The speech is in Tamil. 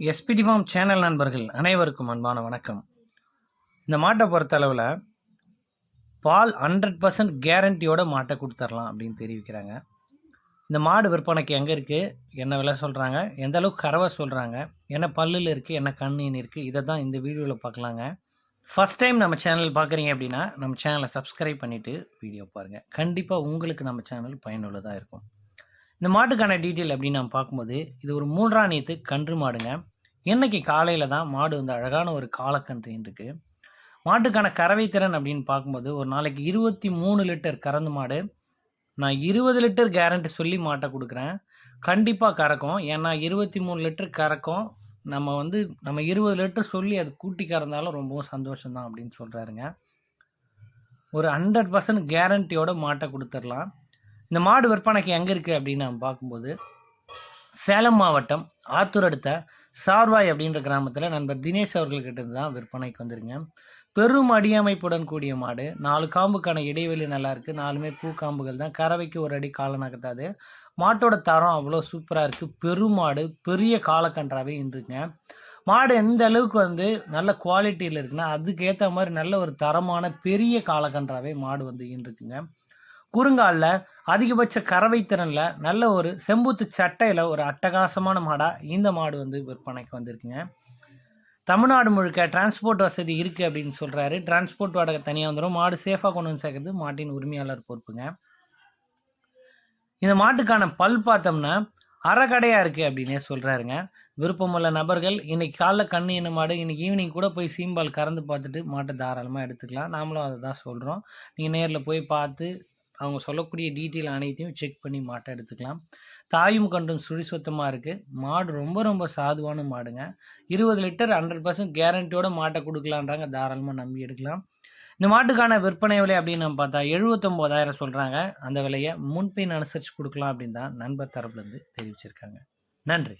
எஸ்பிடி ஃபார்ம் சேனல் நண்பர்கள் அனைவருக்கும் அன்பான வணக்கம். இந்த மாட்டை பொறுத்தளவில் பால் ஹண்ட்ரட் பர்சன்ட் கேரண்டியோட மாட்டை கொடுத்துர்லாம் அப்படின்னு தெரிவிக்கிறாங்க. இந்த மாடு விற்பனைக்கு எங்கே இருக்குது என்ன விலை சொல்கிறாங்க எந்த அளவுக்கு கறவை சொல்கிறாங்க என்ன பல்லில் இருக்குது என்ன கண்ணின் இருக்குது இதை தான் இந்த வீடியோவில் பார்க்கலாங்க. ஃபஸ்ட் டைம் நம்ம சேனல் பார்க்குறீங்க அப்படின்னா நம்ம சேனலை சப்ஸ்கிரைப் பண்ணிவிட்டு வீடியோ பாருங்கள் கண்டிப்பாக உங்களுக்கு நம்ம சேனல் பயனுள்ளதாக இருக்கும். இந்த மாட்டுக்கான டீட்டெயில் அப்படின்னு நம்ம பார்க்கும்போது இது ஒரு மூன்றாம் நீத்து கன்று மாடுங்க. இன்னைக்கு காலையில் தான் மாடு வந்து அழகான ஒரு காலக்கன்று இருக்கு மாட்டுக்கான கறவை திறன் அப்படின்னு பார்க்கும்போது ஒரு நாளைக்கு இருபத்தி மூணு லிட்டர் கறந்து மாடு நான் இருபது லிட்டர் கேரண்டி சொல்லி மாட்டை கொடுக்குறேன். கண்டிப்பாக கறக்கும். ஏன்னா இருபத்தி மூணு லிட்டர் கறக்கும். நம்ம வந்து நம்ம இருபது லிட்டர் சொல்லி அது கூட்டி கறந்தாலும் ரொம்பவும் சந்தோஷம்தான் அப்படின்னு சொல்கிறாருங்க ஒரு ஹண்ட்ரட் பர்சன்ட் கேரண்டியோட மாட்டை கொடுத்துடலாம். இந்த மாடு விற்பனைக்கு எங்கே இருக்குது அப்படின்னு நம்ம பார்க்கும்போது சேலம் மாவட்டம் ஆத்தூர் அடுத்த சார்வாய் அப்படின்ற கிராமத்தில் நண்பர் தினேஷ் அவர்கள்கிட்ட இருந்து தான் விற்பனைக்கு வந்துருங்க பெரும் அடியமைப்புடன் கூடிய மாடு. நாலு காம்புக்கான இடைவெளி நல்லா இருக்குது நாலுமே பூ காம்புகள் தான். கறவைக்கு ஒரு அடி காலை நகர்த்தாது. மாட்டோட தரம் அவ்வளோ சூப்பராக இருக்குது பெருமாடு பெரிய காலக்கன்றாவே இன்றுங்க. மாடு எந்த அளவுக்கு வந்து நல்ல குவாலிட்டியில் இருக்குன்னா அதுக்கேற்ற மாதிரி நல்ல ஒரு தரமான பெரிய காலக்கன்றாவே மாடு வந்து இருக்குங்க குறுங்காலில் அதிகபட்ச கறவை திறனில் நல்ல ஒரு செம்பூத்து சட்டையில் ஒரு அட்டகாசமான மாடாக இந்த மாடு வந்து விற்பனைக்கு வந்திருக்குங்க. தமிழ்நாடு முழுக்க டிரான்ஸ்போர்ட் வசதி இருக்குது அப்படின்னு சொல்கிறாரு டிரான்ஸ்போர்ட் வாடகை தனியாக வந்துடும் மாடு சேஃபாக கொண்டு வந்து சேர்க்கறது மாட்டின் உரிமையாளர் பொறுப்புங்க. இந்த மாட்டுக்கான பல் பார்த்தோம்னா அறக்கடையாக இருக்குது அப்படின்னே சொல்கிறாருங்க விருப்பமுள்ள நபர்கள் இன்றைக்கி காலைல கண்ணு என்ன மாடு இன்றைக்கி ஈவினிங் கூட போய் சீம்பால் கறந்து பார்த்துட்டு மாட்டை தாராளமாக எடுத்துக்கலாம். நாமளும் அதை தான் சொல்கிறோம் நீங்கள் நேரில் போய் பார்த்து அவங்க சொல்லக்கூடிய டீட்டெயில் அனைத்தையும் செக் பண்ணி மாட்டை எடுத்துக்கலாம். தாயும் கண்டும் சுழி சுத்தமாக இருக்குது மாடு ரொம்ப ரொம்ப சாதுவான மாடுங்க. இருபது லிட்டர் ஹண்ட்ரட் பர்சன்ட் கேரண்டியோட மாட்டை கொடுக்கலான்றாங்க. தாராளமாக நம்பி எடுக்கலாம். இந்த மாட்டுக்கான விற்பனை விலை அப்படின்னு நம்ம பார்த்தா எழுபத்தொம்போதாயிரம் சொல்கிறாங்க அந்த விலையை முன்பின் அனுசரித்து கொடுக்கலாம் அப்படின்னு தான் நண்பர் தரப்புலேருந்து தெரிவிச்சிருக்காங்க. நன்றி.